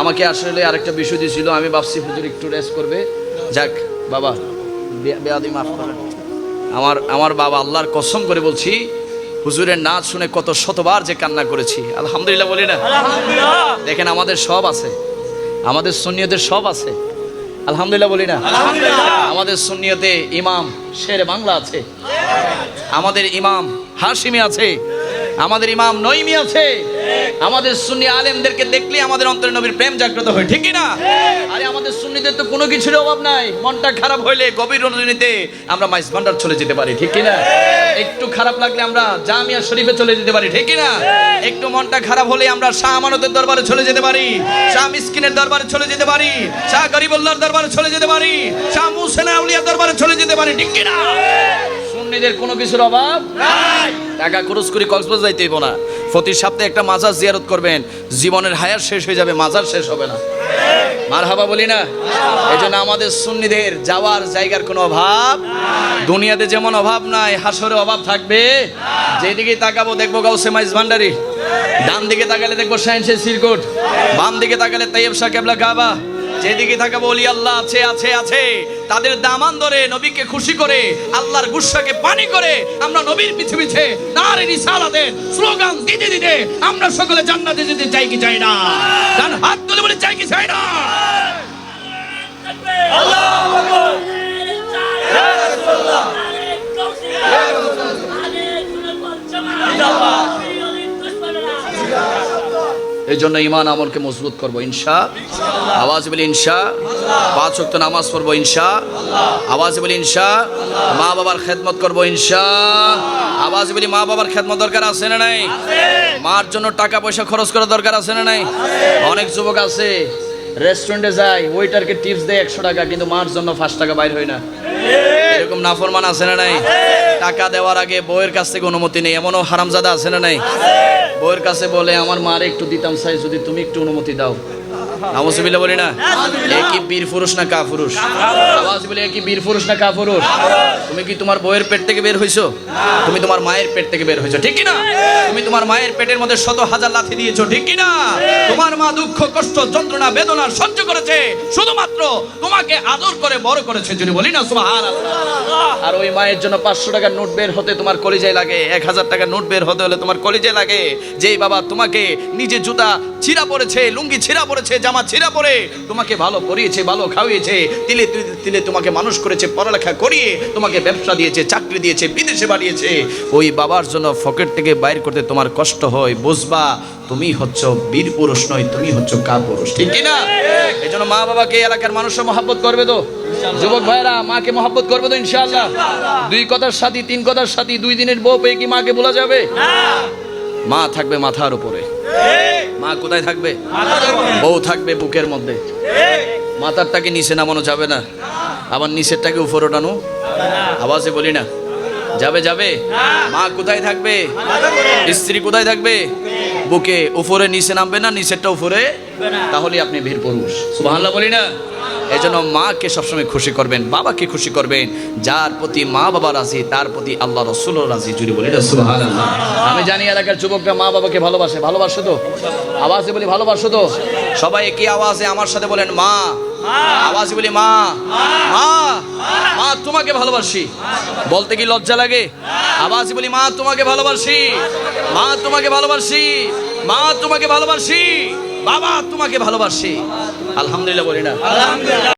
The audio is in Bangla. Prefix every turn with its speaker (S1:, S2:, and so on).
S1: আমাকে আসলে আরেকটা বিষয় দিয়েছিল আমি ভাবছি হুজুর একটু রেস্ট করবে। যাক বাবা বেয়াদি মাফ করেন। আমার আমার বাবা আল্লাহর কসম করে বলছি হুজুরের নাচ শুনে কত শতবার যে কান্না করেছি। আলহামদুলিল্লাহ বলি না? দেখেন আমাদের সব আছে। আমাদের সুন্নিয়তের সব আছে। আলহামদুলিল্লাহ বলি না? আমাদের সুন্নিয়তে ইমাম শের বাংলা আছে। আমাদের ইমাম হাসিমি আছে। আমাদের ইমাম নইমি আছে। আমাদের সুন্নি আলেমদেরকে দেখলে আমাদের অন্তরে নবীর প্রেম জাগ্রত হয়, ঠিক না আরে, আমাদের সুন্নিদের তো কোনো কিছুর অভাব নাই। মনটা খারাপ হইলে গভীর রজনীতে আমরা মাইস ভান্ডার চলে যেতে পারি, ঠিক না একটু খারাপ লাগলে আমরা জামিয়া শরীফে চলে যেতে পারি, ঠিক না একটু মনটা খারাপ হলে আমরা শাহ আমানতের দরবারে চলে যেতে পারি, শাহ মিসকিনের দরবারে চলে যেতে পারি, শাহ গরিবুল্লাহর দরবারে চলে যেতে পারি, শাহ মুসেনা আউলিয়ার দরবারে চলে যেতে পারি, ঠিক না সুন্নিদের কোনো কিছুর অভাব টাকা খরচ করে কক্সবাজার যাইতে না। প্রতি সপ্তাহে একটা মাজার জিয়ারত করবেন, জীবনের হায়ার শেষ হয়ে যাবে, মাজার শেষ হবে না। মার হাবা বলি না? এই জন্য আমাদের সুন্নিদের যাওয়ার জায়গার কোনো অভাব দুনিয়াতে যেমন অভাব নাই হাসরে অভাব থাকবে। যেদিকে তাকাবো দেখব গাউসে মাইজ ভান্ডারি। ডান দিকে তাকালে দেখব সায়েন্সে সিরকুট বাম দিকে তাকালে তাইয়েব শাহ কেবলা কাবা। যেদিকে থাকে বলি আল্লাহ, আছে আছে আছে। তাদের দামান ধরে নবীকে খুশি করে, আল্লাহর গুসাকে পানি করে আমরা নবীর পিছে পিছে রিসালাতের স্লোগান দিতে দিতে আমরা সকলে জান্নাতে যেতে চাই কি চাই না? হাত তুলে বলে, চাই কি চাই না? এই জন্য ইমান আমলকে মজবুত করব, ইনশা। আওয়াজ বলি ইনশা। পাঁচ ওয়াক্ত নামাজ পড়ব, ইনশা। আওয়াজ বলি ইনশা। মা বাবার খেদমত করব, ইনশা। আওয়াজ বলি মা বাবার খেদমত দরকার আছে না নাই? মার জন্য টাকা পয়সা খরচ করা দরকার আছে না নাই? অনেক যুবক আছে রেস্টুরেন্টে যায় ওয়েটারকে টিপস দেয় একশো টাকা, কিন্তু মার জন্য পাঁচ টাকা বাইর হয় না। এরকম নাফরমান আছে না নাই? টাকা দেওয়ার আগে বউয়ের কাছ থেকে অনুমতি নেই, এমনও হারামজাদা আছে না নাই? বউয়ের কাছে বলে আমার মারে একটু দিতাম চাই যদি তুমি একটু অনুমতি দাও। নামসিবিল্লা বলি না? বীর পুরুষ না কা পুরুষ? বীর পুরুষ না কা পুরুষ? তুমি কি তোমার পেট থেকে বের হইছো? তুমি তোমার মায়ের পেট থেকে বের হইছো, ঠিক কি না তুমি তোমার মায়ের পেটের মধ্যে শত হাজার লাথি দিয়েছ, ঠিক কি না তোমার মা দুঃখ, কষ্ট, যন্ত্রণা, বেদনা সহ্য করেছে, শুধুমাত্র তোমাকে আদর করে, বড় করেছে, যদি বলি না, সুবহানাল্লাহ। আর ওই মায়ের জন্য পাঁচশো টাকার নোট বের হতে তোমার কলিজায় লাগে, এক হাজার টাকার নোট বের হতে হলে তোমার কলিজায় লাগে। যেই বাবা তোমাকে নিজে জুতা ছিঁড়া পড়েছে, লুঙ্গি ছিঁড়া পড়েছে জামা ছিঁড়া পড়ে তোমাকে ভালো করিয়েছে ভালো খাওয়িয়েছে তিলে তিলে তোমাকে মানুষ করেছে পড়ালেখা করিয়ে তোমাকে ব্যবসা দিয়েছে চাকরি দিয়েছে বিদেশে বাড়িয়েছে ওই বাবার জন্য ফকেট থেকে বাইর করতে তোমার কষ্ট হয় বুঝবা তুমি হচ্ছ বীর পুরুষ নয় তুমি হচ্ছ কা পুরুষ ঠিক না এই জন্য মা বাবাকে এলাকার মানুষরা মহাব্বত করবে তো। যুবক ভাইরা মাকে মহাব্বত করবে তো ইনশাআল্লাহ। দুই কথার সাথী তিন কথার সাথী দুই দিনের বউ পেয়ে কি মাকে বলা যাবে? মা থাকবে মাথার উপরে। মা কোথায় থাকবে? বউ থাকবে বুকের মধ্যে। মাথারটাকে নিচে নামানো যাবে না। আবার নিচেরটাকে উপরে ওঠানো আওয়াজে বলি না। যাবে যাবে। মা কোথায় থাকবে? স্ত্রী কোথায় থাকবে? বুকে উপরে, নিচে নামবে না, নিচেরটা উপরে। তাহলে আপনি বীর পুরুষ। সুবহানাল্লাহ বলি না? এই জন্য মাকে সবসময় খুশি করবেন, বাবাকে খুশি করবেন। যার প্রতি মা বাবা রাজি, তার প্রতি আল্লাহ রসুল রাজি জুড়ে বলি আমি জানি এলাকার যুবকরা মা বাবাকে ভালোবাসে। ভালোবাসো তো? আওয়াজে বলি ভালোবাসো তো? সবাই একই আওয়াজে আমার সাথে বলেন, মা। আওয়াজে বলি, মা। মা। মা, তোমাকে ভালোবাসি। বলতে কি লজ্জা লাগে? আবাসি বলি, মা, তোমাকে ভালোবাসি। মা, তোমাকে ভালোবাসি। মা, তোমাকে ভালোবাসি। বাবা, তোমাকে ভালোবাসি। আলহামদুলিল্লাহ বলি না।